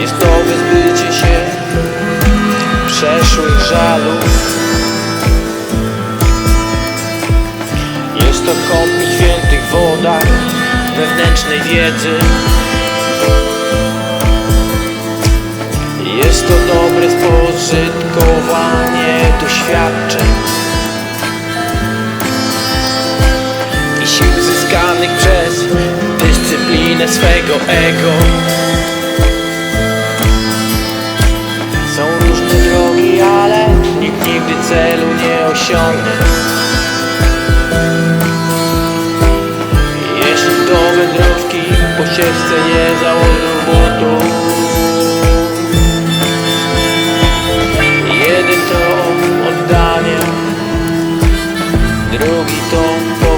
Jest to wyzbycie się przeszłych żalów Jest to kąpiel w świętych wodach wewnętrznej wiedzy Jest to dobre spożytkowanie doświadczeń i sił zyskanych przez dyscyplinę swego ego. osiągnę Jeśli do wędrówki po ścieżce nie założę butów Jeden to oddanie Drugi to